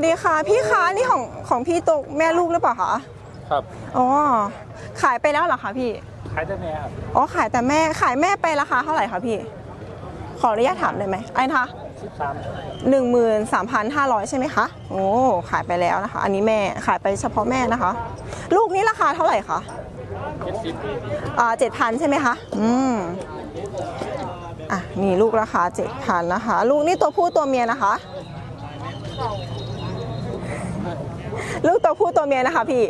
สดีค่ะ พี่คะนี่ของของพี่ตกแม่ลูกหรือเปล่าคะครับอ๋อขายไปแล้วเหรอคะพี่ขายได้ไหมครับอ๋อขายแต่แม่ขายแม่ไปราคาเท่าไหร่คะพี่ ขออนุญาตถามได้ไหมไอ้นะคะสิบสามหนึ่งหมื่นสามพันห้าร้อยใช่ไหมคะโอ้ขายไปแล้วนะคะ อันนี้แม่ขายไปเฉพาะแม่นะคะ ลูกนี้ราคาเท่าไหร่คะเจ็ดสิบอ่าเจ็ดพันใช่ไหมคะอืมอะนี่ลูกราคาเจ็ดพันนะคะ ลูกนี่ตัวผู้ตัวเมียนะคะ ลูกตัวผู้ตัวเมียนะคะพี่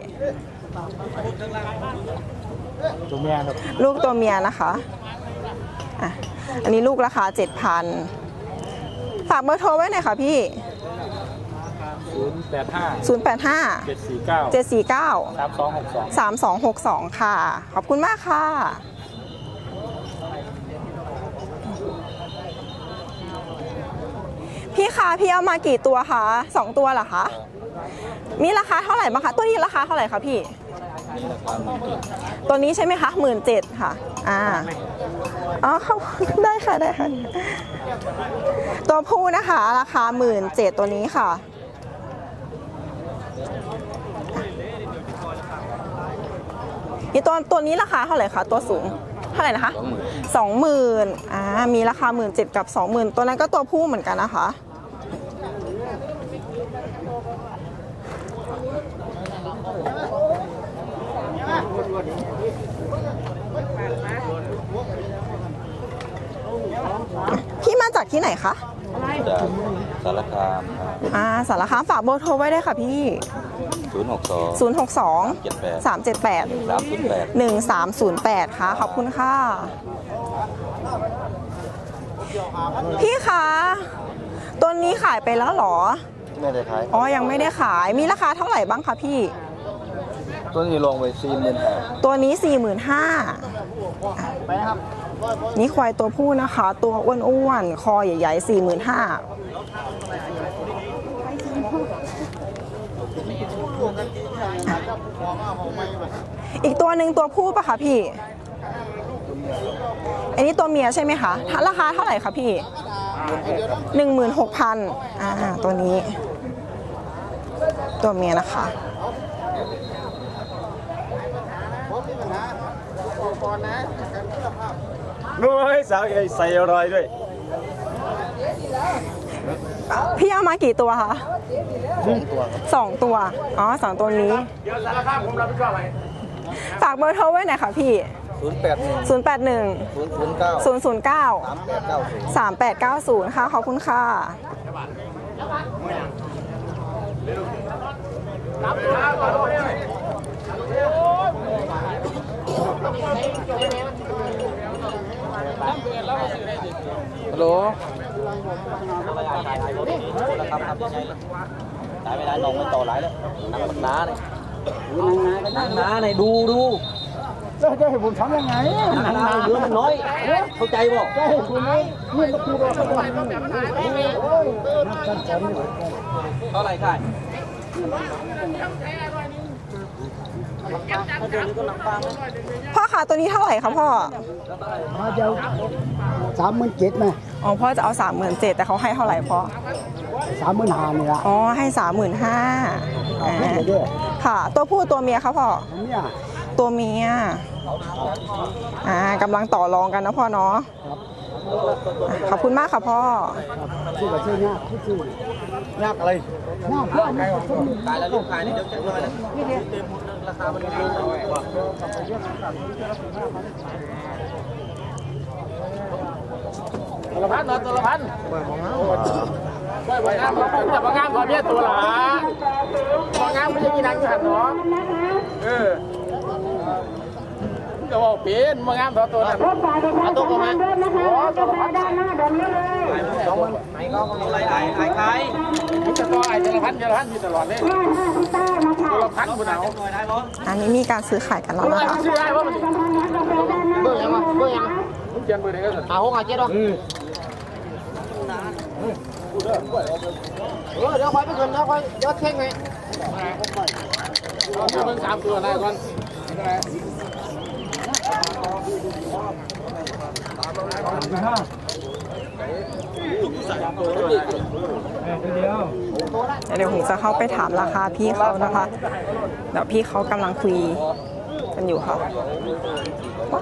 ตัวเมียครับลูกตัวเมียนะคะอะอันนี้ลูกราคาเจ็ดพันฝากเบอร์โทรไว้หน่อยค่ะพี่ ศูนย์แปดห้า0 8 5 เจ็ดสี่เก้า7 4 9 สามสองหกสอง 3 2 6 2 ค่ะ ขอบคุณมากค่ะ พี่ คะพี่เอามากี่ตัวคะสองตัวเหรอคะมีราคาเท่าไหร่บ้างคะตัวนี้ราคาเท่าไหร่คะพี่ ตัวนี้ใช่ไหมคะหมื่นเจ็ดค่ะอ่าอ๋อเขาได้ค่ะได้ค่ะ ตัวผู้นะคะ ราคาหมื่นเจ็ดตัวนี้ค่ะนี่ตัวตัวนี้ราคาเท่าไหร่คะตัวสูงเท่าไหร่นะคะสองหมื่นอ่ามีราคาหมื่นเจ็ดกับสองหมื่นตัวนั้นก็ตัวผู้เหมือนกันนะคะ พี่มาจาก ที่ไหนคะจากสารคามอ่าสารคามฝากเบอร์โทรไว้ได้วยค่ะพี่ ศูนย์หกสอง062เจ็ดแปด378 สามศูนย์แปด 1308 ค่ะ ขอบคุณค่ะ พี่คะตัวนี้ขายไปแล้วเหรอ ไม่ได้ขายอ๋อ ยังไม่ได้ขาย มีราคาเท่าไหร่บ้างคะพี่ต้นนี้ลงไปสี่หมื่นห้าตัวนี้ 45,000นี่ค นี่ควายตัวผู้นะคะ ตัวอ้วนๆ คอใหญ่ๆ45,000อีกตัวหนึ่งตัวผู้ปะคะพี่ อันนี้ตัวเมียใช่ไหมคะ ราคาเท่าไหร่คะพี่16,000อ่าตัวนี้ ตัวเมียนะคะนู้ ยสาวใหญ่ใส่รอยด้วย พี่เอามากี่ตัวคะสองตัว อ๋อสองตัวนี้ เดี๋ยวสารภาพผมรับผิดชอบไหมฝากเบอร์โทรไว้หน่อยค่ะพี่ศูนย์แปดหนึ่ง081ศูนย์ศูนย์เก้า009สามแปดเก้าศูนย์3890 ค่ะ ขอบคุณค่ะฮัลโหลครับครับ ยังไงตายไม่ได้น้องไม่ต่อหลายแล้วนักหนาเลยนักหนาเลยดูดูจะให้ผมทำยังไงนักหนาเรือมันน้อย เข้าใจบ่จะให้คุณนี่นี่ก็คือว่าเขาต้องเท่าไหร่ค่ะพ่อคะตัวนี้เท่าไหร่คะพ่อมาเดียวสามหมื่นเจ็ดไหม อ๋อพ่อจะเอา3 7 0 0 0แต่เขาให้เท่าไหร่พ่อสามหมื่นห้านี่ละอ๋อให้35,000เอาอ่าเพิ่มไปด้วยค่ะ ตัวผู้ตัวเมียคะพ่ออันเนี้ยตัวเมียอ่ากำลังต่อรองกันนะพ่อเนาะอะขอบคุณมากค่ะพ่อชื่อว่าชื่อยากที่ชื่อยากอะไรยากเพื่อนมันก็ต้องตายแล้วลูกขายนี่เดี๋ยวจะน้อยนะเต็มหมดราคามันลง ตัวละพันเนาะตัวละพันไม่ไหวงามแต่ว่างามกว่าเมียตัวหลาว่างามไม่ใช่มีนังขันเนาะเออจะบอกเป็นว่างามตัวตัวนั้นเอาตัวประมาณอ๋อตัวละพันสองมันไหนก็อะไรไอ้ไอ้ขายมีแต่ตัวไอ้ตัวละพันตัวละพันมีตลอดเลยตัวละพันคุณเอาหน่อยได้บ่อันนี้มีการซื้อขายกันแล้วเมื่อนะคะชื่อไอ้ว่ามันเบอร์ยังวะเบอร์ยังมึงเขียนเบอร์ไหนก็ได้เอาหกอาเจ็ดหรออืม เออเดี๋ยวคอยไปคืนเดี๋ยวคอยเดี๋ยวเท่งไงเอาเบิ่งสามตัวได้ก่อนเดี๋ยวผมจะเข้าไปถามราคาพี่เขานะคะ เดี๋ยวพี่เขากำลังคุยกันอยู่ค่ะว่า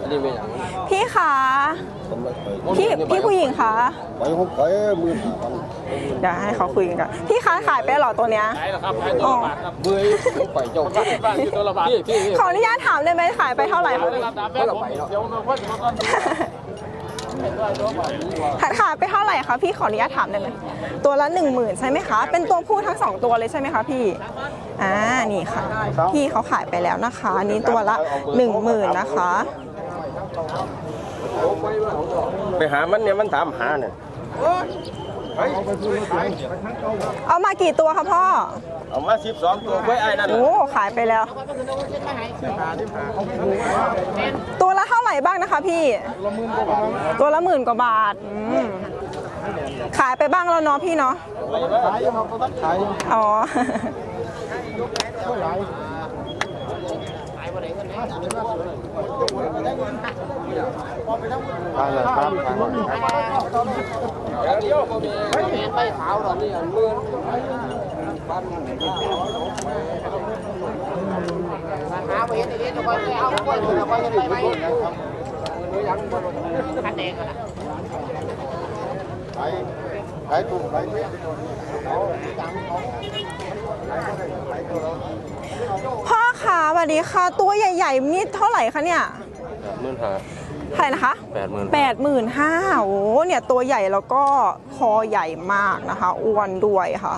อันนี้เป็นอย่างพี่คะพี่พี่ผู้หญิงคะไปผมไปมือหาพันเดี๋ยวให้เขาคุยกันก่อนพี่คะขายไปเหรอตัวเนี้ย ขายแล้วครับขายตัวละบาทครับเบื่อผมไปเจ้าบ้านอยู่ตัวละบาทพี่พี่ขออนุญาตถามได้ไหมขายไปเท่าไหร่คะได้รับตามแม่ผมเดี๋ยวมาพ่นมาก่อนขายขายไปเท่าไหร่คะพี่ขออนุญาตถามได้ไหมตัวละหนึ่งหมื่นใช่ไหมคะ เป็นตัวผู้ทั้งสองตัวเลยใช่ไหมคะพี่อ่านี่ค่ะ พี่เขาขายไปแล้วนะคะ อันนี้ตัวละหนึ่งหมื่นนะคะ ไปหามันเนี่ยมันถามหาเนี่ยเอามากี่ตัวคะพ่อ เอามาสิบสองตัวไว้ไอ้นั่นโอ้ขายไปแล้ว ตัวละเท่าไหร่บ้างนะคะพี่ ตัวละหมื่นกว่าบาทอืมขายไปบ้างแล้วเนาะพี่เนาะ ขายยังเขาขายอ๋อ ทางละครับทางละเดี๋ยวก็มีไปขาวหรอนี่เมื่อหาไปเห็นอีกจะไปเอาไปไปไปไปยังคันแดงกันนะขายขายถูกขายเยอะพ่อคะ สวัสดีค่ะตัวใหญ่ๆนี่เท่าไหร่คะเนี่ยหมื่นหาเท่าไหร่นะคะแปดหมื่นแปดหมื่นห้าโอ้เนี่ยตัวใหญ่แล้วก็คอใหญ่มากนะคะอ้วนด้วยค่ะ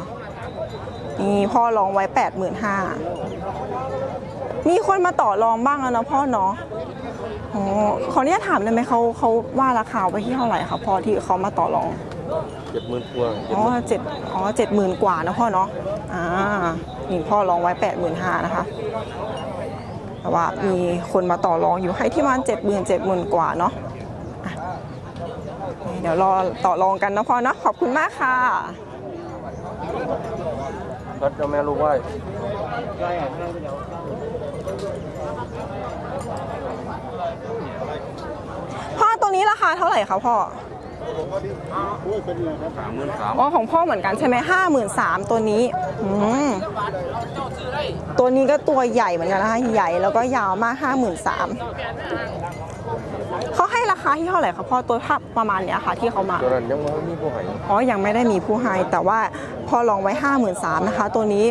นี่พ่อลองไว้แปดหมื่นห้ามีคนมาต่อรองบ้างแล้วนะพ่อเนาะอ๋อขออนุญาตถามได้ไหมเขาเขาว่าราคาไว้ที่เท่าไหร่คะพ่อที่เขามาต่อรองเจ็ดหมื่นกว่าอ๋อเจ็ดอ๋อเจ็ดหมื่นกว่านะพ่อเนาะอ่านี่พ่อลองไว้แปดหมื่นห้านะคะ แต่ว่ามีคนมาต่อรองอยู่ให้ที่ประมาณเจ็ดหมื่นเจ็ดหมื่นกว่าเนาะอะเดี๋ยวรอต่อรองกันนะพ่อเนาะขอบคุณมากค่ะก็จะแม่รู้ไว้พ่อตัวนี้ราคาเท่าไหร่คะพ่อ สามหมื่นสามอ๋อของพ่อเหมือนกันใช่ไหมห้าหมื่นสามตัวนี้อืมตัวนี้ก็ตัวใหญ่เหมือนกันนะคะใหญ่แล้วก็ยาวมากห้าหมื่นสามเขาให้ราคาที่เท่าไหร่คะพ่อตัวภาพประมาณเนี้ยค่ะที่เขามาตัวนั้นยังไม่มีผู้ให้อ๋อยังไม่ได้มีผู้ให้แต่ว่าพอลองไว้ห้าหมื่นสามนะคะ ตัวนี้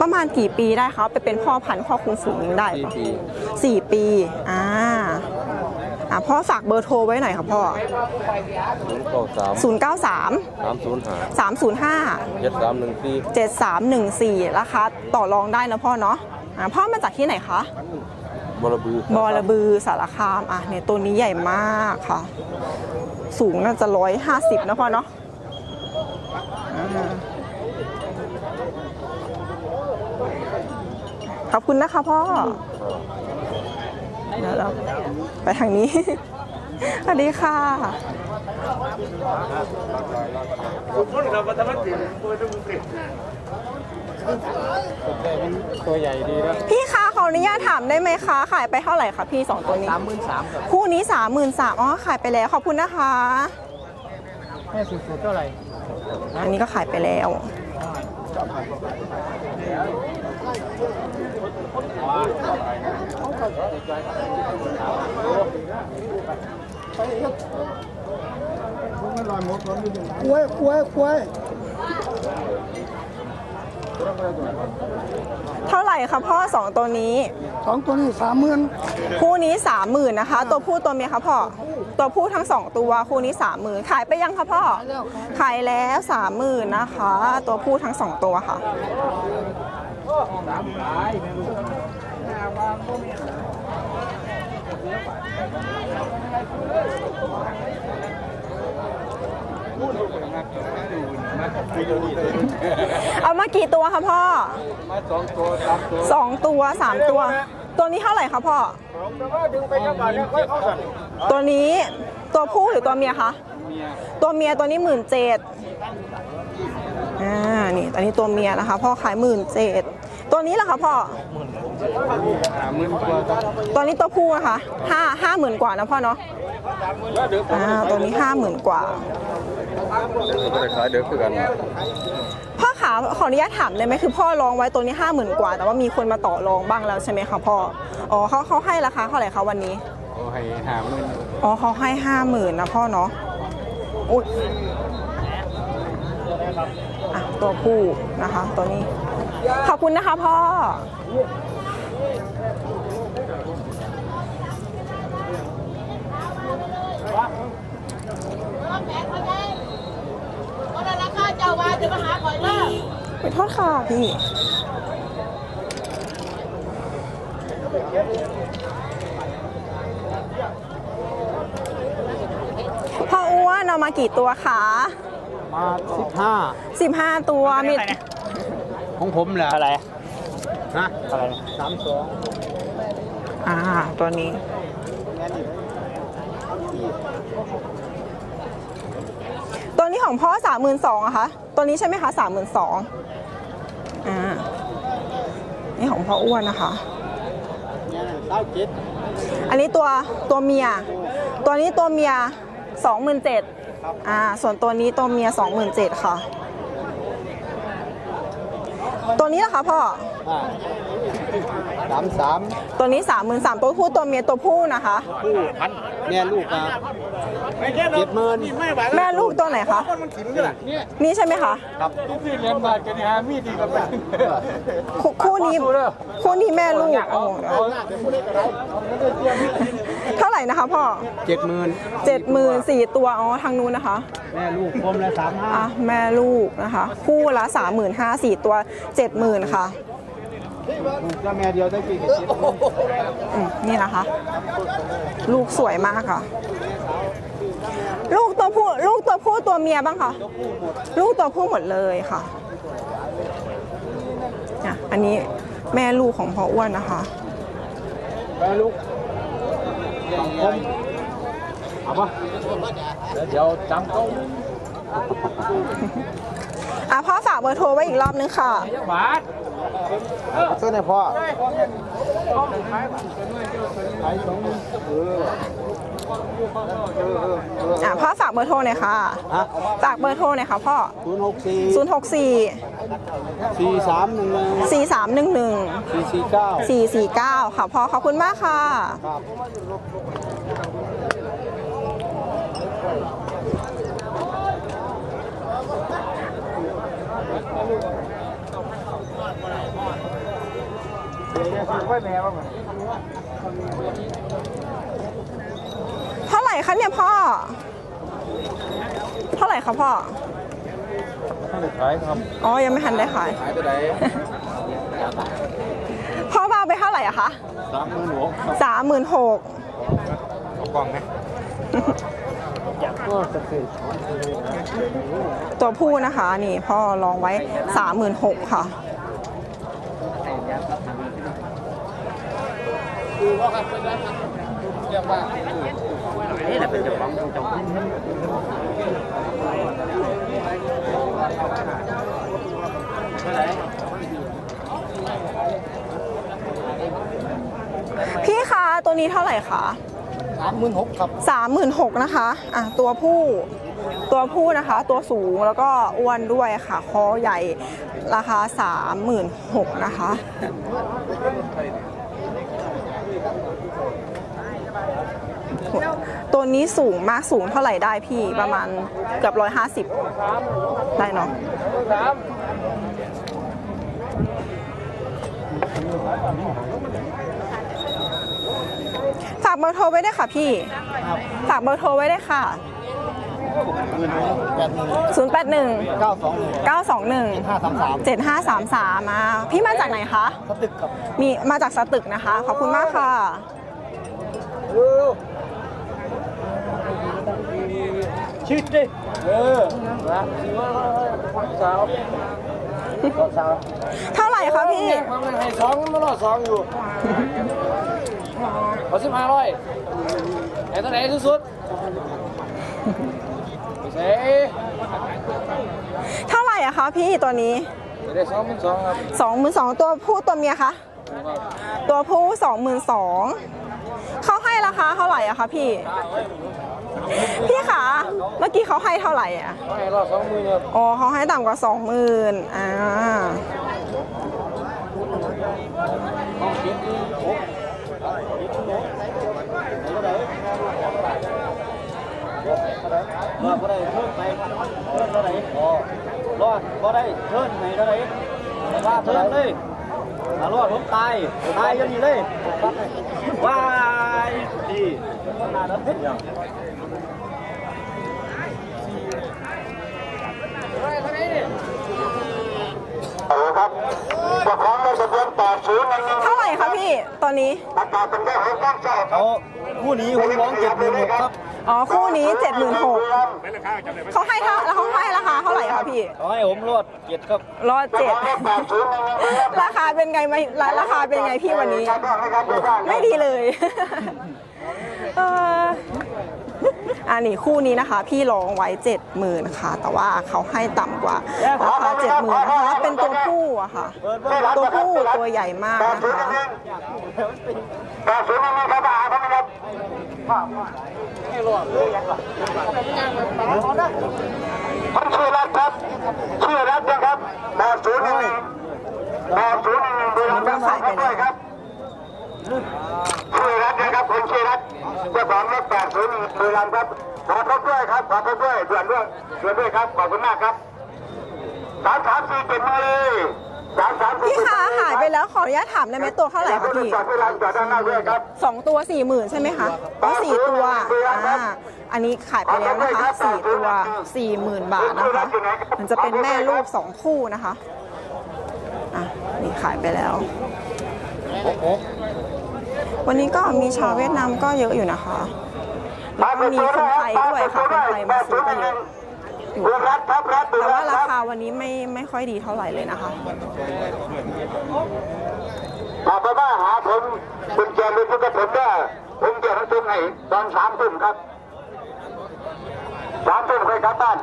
ประมาณกี่ปีได้คะไปเป็นพ่อพันธุ์พ่อคุมฝูงยังได้สี่ปะปีสี่ปีอ่า อะพ่อฝากเบอร์โทรไว้หน่อยค่ะพ่อ ศูนย์เก้าสาม0 9 3 สามศูนย์ห้า3 0 5 เจ็ดสามหนึ่งสี่7 3 1 4ราคาต่อรองได้นะพ่อเนาะอะพ่อมาจากที่ไหนคะ บรบือ บอระบือสารคามอะเนี่ยตัวนี้ใหญ่มากค่ะ สูงน่าจะร้อยห้าสิบนะพ่อเนาะอ่าขอบคุณนะคะพ่อ เดี๋ยวเราไปทางนี้ สวัสดีค่ะตัวใหญ่ดีนะพี่คะขออนุญาตถามได้ไหมคะขายไปเท่าไหร่คะพี่สองตัวนี้สามหมื่นสามครับคู่นี้สามหมื่นสามอ๋อขายไปแล้วขอบคุณนะคะแค่สุดๆเท่าไหร่อันนี้ก็ขายไปแล้ว กล้วยกล้วยกล้วยเท่าไหร่คะพ่อสองตัวนี้ สองตัวนี้สามหมื่นคู่นี้สามหมื่นนะคะ ตัวผู้ตัวเมียคะพ่อ ตัวผู้ทั้งสองตัวคู่นี้สามหมื่นขายไปยังคะพ่อ ขายแล้วสามหมื่นนะคะ ตัวผู้ทั้งสองตัวค่ะ เอามากี่ตัวคะพ่อมาสองตัวสามตัวสองตัวสามตัว ตัวนี้เท่าไหร่คะพ่อแต่ว่าดึงไปยังบาทเนี่ยค่อยเข้าสั่นตัวนี้ตัวผู้หรือตัวเมียคะตัวเมียตัวนี้หมื่นเจ็ดอ่านี่ตอนนี้ตัวเมียนะคะพ่อขายหมื่นเจ็ด ตัวนี้เหรอคะพ่อหาหมื่นกว่าครับตัวนี้ตัวผู้นะคะห้าห้าหมื่นกว่านะพ่อเนาะอ่าตัวนี้ห้าหมื่นกว่าก็ได้ขายเดือคือกันพ่อขาขออนุญาตถามได้ไหมคือพ่อลองไว้ตัวนี้ห้าหมื่นกว่า แต่ว่ามีคนมาต่อรองบ้างแล้วใช่ไหมคะพ่ออ๋อเขาเขาให้ราคาเท่าไหร่คะวันนี้เอาให้หาหมื่นอ๋อเขาให้ห้าหมื่นนะพ่อเนาะอุ้ยอะตัวผู้นะคะตัวนี้ ขอบคุณนะคะพ่อก็ได้ราคาเจ้าว่าจะมาหาข่อยเลิกไปโทษค่ะพี่ พ่ออ้วนเอามากี่ตัวคะมาสิบห้า 15 ตัวมี ของผมแหละอะไรนะอะไรสามสองอ่า ตัวนี้ ตัวนี้ของพ่อ32,000อะคะ ตัวนี้ใช่ไหมคะ32,000อ่า นี่ของพ่ออ้วนนะคะเก้าเจ็ดอันนี้ตัวตัวเมีย ตัวนี้ตัวเมียสองหมื่นเจ็ดอ่า ส่วนตัวนี้ตัวเมียสองหมื่นเจ็ดค่ะ ตัวนี้นะคะพ่ออ่าสามสามตัวนี้สามหมื่นสามตัวผู้ตัวเมียตัวผู้นะคะคู่พันแม่ลูกอะเจ็ดหมื่นแม่ลูกตัวไหนคะนี่ใช่ไหมคะครับที่เรียนบาทกันนี่ฮะมีดีกับเป็นคู่คู่นี้คู่นี้แม่ลูกโอ้โห เท่าไหร่นะคะพ่อเจ็ดหมื่นเจ็ดหมื่นสี่ตัวอ๋อทางนู้นนะคะแม่ลูกผมละสามห้าอะแม่ลูกนะคะ คู่ละสามหมื่นห้าสี่ตัวเจ็ดหมื่นค่ะลูกก็แม่เดียวได้กี่เจ็ดหมื่นอืมนี่นะคะ ลูกสวยมากค่ะ ลูกตัวผู้ลูกตัวผู้ตัวเมียบ้างคะลูกตัวผู้หมดเลยค่ะอะอันนี้แม่ลูกของพ่ออ้วนนะคะ แม่ลูก สองผมเอาปะเดี๋ยวจำเขาอะพ่อฝากเบอร์โทรไว้อีกรอบนึงค่ะบาทเสื้อในพ่อขายสองหมื่นเออเออเออเอออะพ่อฝากเบอร์โทรหน่อยค่ะฮะฝากเบอร์โทรหน่อยค่ะพ่อ ศูนย์หกสี่064 สี่สามหนึ่ง4311 สี่สี่เก้า 449 ค่ะพ่อขอบคุณมากค่ะ ครับเท่าไห ร่คะเนี่ยพ่อ เท่าไหร่คะพ่อขายครับอ๋อยังไม่ทันได้ขาย ขายตัวไหนพ่อมาไปเท่าไหร่อะคะสามหมื่นหกสามหมื่นหกเอากล่องไหมตัวผู้นะคะนี่พ่อลองไว้สามหมื่นหกค่ะ คือว่าครับเป็นร้านเรียกว่า นี่แหละเป็นเจ้าของเจ้าของพี่คะตัวนี้เท่าไหร่คะสามหมื่นหกครับสามหมื่นหกนะคะอะตัวผู้ตัวผู้นะคะ ตัวสูงแล้วก็อ้วนด้วยค่ะ คอใหญ่ราคาสามหมื่นหกนะคะ ตัวนี้สูงมากสูงเท่าไหร่ได้พี่ประมาณเกือบร้อยห้าสิบได้เนาะฝากเบอร์โทรไว้ได้วยค่ะพี่ฝากเบอร์โทรไว้ได้วยค่ะแปดหนึ่ง081เก้าสองหนึ่ง921ห้าสามสาม7533มาพี่มาจากไหนคะ สตึกครับ มีมาจากสตึกนะคะ ขอบคุณมากค่ะ ชิดดิเออสาวสาวเท่าไหร่คะพี่ความให้สองมันรอสองอยู่ขอสิบห้าร้อยไอ้ตัวไหนที่สุดเซ่เท่าไหร่อะคะพี่ตัวนี้ได้สองหมื่นสองครับสองหมื่นสองตัวผู้ตัวเมียคะตัวผู้สองหมื่นสองเขาให้ราคาเท่าไหร่อะคะพี่ พี่คะเมื่อกี้เขาให้เท่าไหร่อะให้รอบสองหมื่นครับอ๋อเขาให้ต่ำกว่าสองหมื่นอ่ารอดบ่ได้เทิร์นไปเทิร์นเท่าไหร่อ๋อรอดบ่ได้เทิร์นไหนเท่าไหร่แต่ว่าเทิร์นเลยถ้ารอดผมตายตายอยังนี้เลยว้า ยดีนาดเดียวครับเจ้าของรถทะเบียนแปดศูนย์หนึ่งหนึ่งเท่าไหร่คะพี่ตอนนี้ประกาศเป็นแค่หกข้างเจ้าเขาคู่นี้ผมร้องเจ็ดหมื่นหกครับ อ๋อคู่นี้เจ็ดหมื่นหกเขาให้เท่าแล้วเขาให้ราคาเท่าไหร่คะพี่เขาให้ผมรอดเจ็ดครับร้อยเจ็ดแปดศูนย์หนึ่งหนึ่งครับราคาเป็นไงไหมราคาเป็นไงพี่วันนี้ครับนะครับครับไม่ดีเลยเอออันนี้คู่นี้นะคะ พี่ลองไว้เจ็ดหมื่นค่ะ แต่ว่าเขาให้ต่ำกว่าราคาเจ็ดหมื่นนะคะเป็นตัวผู้อะค่ะ ตัวผู้ตัวใหญ่มากแปดนะศูนย์หคะ นึ่งแปดศูนย์หนึ่งครับอานะครับผมชื่อรัฐครับชื่อรัฐนะครับแปดศูนย์หนึ่งแปดศูนย์หนึ่งบุรีรัมย์ครับขอบคุณด้วยครับชื่อรัฐนะครับผมชื่อรัฐเจ้าของรถแปดศูนย์หนึ่งบุรีรัมย์ครับขอบคุณด้วยครับขอบคุณด้วยด่วนด้วยด่วนด้วยครับขอบคุณมากครับสามสามสี่เจ็ดมาเลยสามสามสี่พี่คะหา แล้วขออนุญาตถามได้ไหมตัวเท่าไหร่คะพี่จอดเวลาจอดด้านหน้าด้วยครับสองตัวสี่หมื่นใช่ไหมคะอ๋อสี่ตัวอ่าอันนี้ขายไปแล้วนะคะสี่ตัวสี่หมื่นบาทนะคะ มันจะเป็นแม่ลูกสองคู่นะคะอะนี่ขายไปแล้ว วันนี้ก็มีชาวเวียดนามก็เยอะอยู่นะคะแล้วก็มีคนไทยด้วยค่ะคนไทยมาซื้อก็เยอะ อยู่ดูรัฐครับรัฐดูแต่รัว่าฐราครับคาวันนี้ไม่ไม่ค่อยดีเท่าไหร่เลยนะคะมาไปว่าหาผมคุณแจมือทุกผมได้ผมจะให้ตุ้งให้ตอนสามทุ่มครับสามทุ่มเคยกลับบ้าน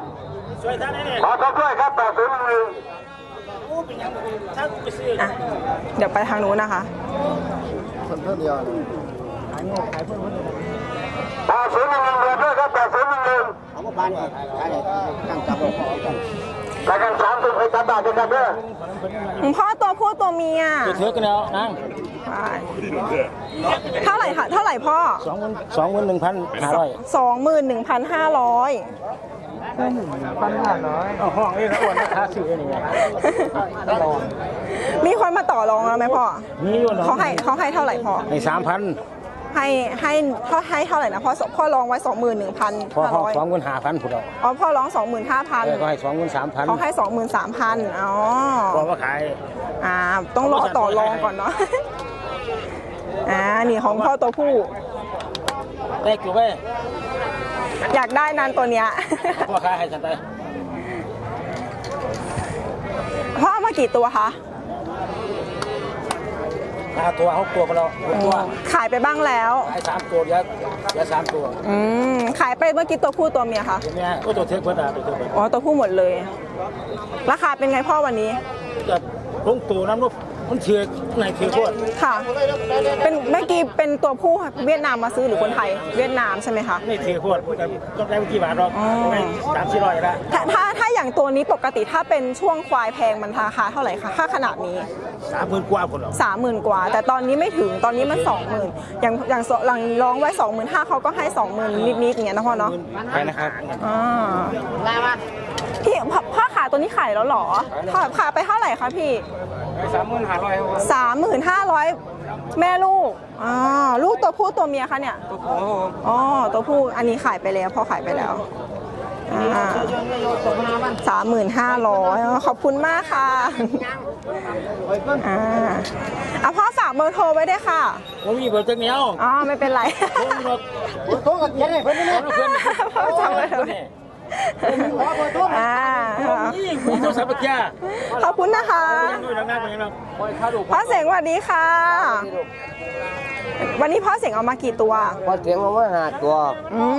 ขอเขาด้วยครับแปดศูนย์หนึ่งหนึ่งอะเดี๋ยวไปทางนู้นนะคะแปดศูนย์หนึ่งหนึ่งเดือนด้วยครับแปดศูนย์หนึ่ง หนึ่งแต่กันสามทุ่มเคยกลับบ้านด้วยครับเด้อหลวงพ่อตัวผู้ตัวเมียเทือกกันแล้วนั่งใช่เท่าไหร่คะเท่าไหร่พ่อสองหมื่นสองหมื่นหนึ่งพันห้าร้อยสองหมื่นหนึ่งพันห้าร้อยเอาห้องนี่นะอ้วนราคาสี่นี่ไงมีคนมาต่อรองแล้วไหมพ่อมีอยู่เนาะเขาให้เขาให้เท่าไหร่พ่อให้สามพัน ให้ให้เขาให้เท่าไหร่นะพ่อพ่อรองไว้สองหมื่นหนึ่งพันพอห้าห้องร้อยสองหมื่นห้าพันผู้เดียวอ๋อพ่อร้องสองหมื่นห้าพันเออก็ให้สองหมื่นสามพันเขาให้สองหมื่นสามพันอ๋อพอว่าขายอ่าต้องรอต่อรองก่อนเนาะอ่านี่ของพ่อตัวผู้ได้กี่เว้ยอยากได้นานตัวเนี้ยพอขายให้ฉันไปพ่อเอามากี่ตัวคะ ห้าตัวหกตัวก็แล้วหกตัวขายไปบ้างแล้วขายสามตัวเดี๋ยวเดี๋ยวสามตัวอืมขายไปเมื่อกี้ตัวผู้ตัวเมียคะเห็นไหมฮะโอ้ตัวเทือกเพิ่นอะ ตัวเทือกเพิ่นอ๋อตัวผู้หมดเลย ราคาเป็นไงพ่อวันนี้จะลงตัวน้ำลูก มันเถือกไหนเถือกพวดค่ะ เป็นเมื่อกี้เป็นตัวผู้เวียดนามมาซื้อหรือคนไทย เวียดนามใช่ไหมคะไม่เถือกพวดก็ได้ไม่กี่บาทหรอกอ๋อได้สามสี่ร้อยละถ้าถ้าถ้าอย่างตัวนี้ปกติถ้าเป็นช่วงควายแพงมันราคาเท่าไหร่คะถ้าขนาดนี้สามหมื่นกว่าคนหรอกสามหมื่นกว่า แต่ตอนนี้ไม่ถึงตอนนี้มันสองหมื่นอย่างอย่างหลังร้องไว้สองหมื่นห้าเขาก็ให้สองหมื่นนิดๆอย่างเงี้ยนะพ่อเนาะไปนะครับอ่าพี่พ่อพ่อขายตัวนี้ขายแล้วเหรอขายขายไปเท่าไหร่คะพี่ สามหมื่นห้าร้อยครับสามหมื่นห้าร้อยแม่ลูกอ่าลูกตัวผู้ตัวเมียคะเนี่ยตัวผมครับผมอ๋อตัวผู้อันนี้ขายไปแล้วพ่อขายไปแล้วสามหมื่นห้าร้อยขอบคุณมากค่ะอ่าเอาพ่อฝากเบอร์โทรไว้ด้วยค่ะผมมีเบอร์จังเหนียวอ๋อไม่เป็นไรผมรถโทรกับยังไงเพิ่นนี่เพิ่นพ่อจำไว้เถอะ อ่านี่มีโทรศัพท์เมื่อกี้ขอบคุณนะคะยังดูหนังๆเป็นยังไงพ่อเสียงสวัสดีค่ะ วันนี้พ่อเสียงเอามากี่ตัวพอเสียงมาว่าหาตัวอืม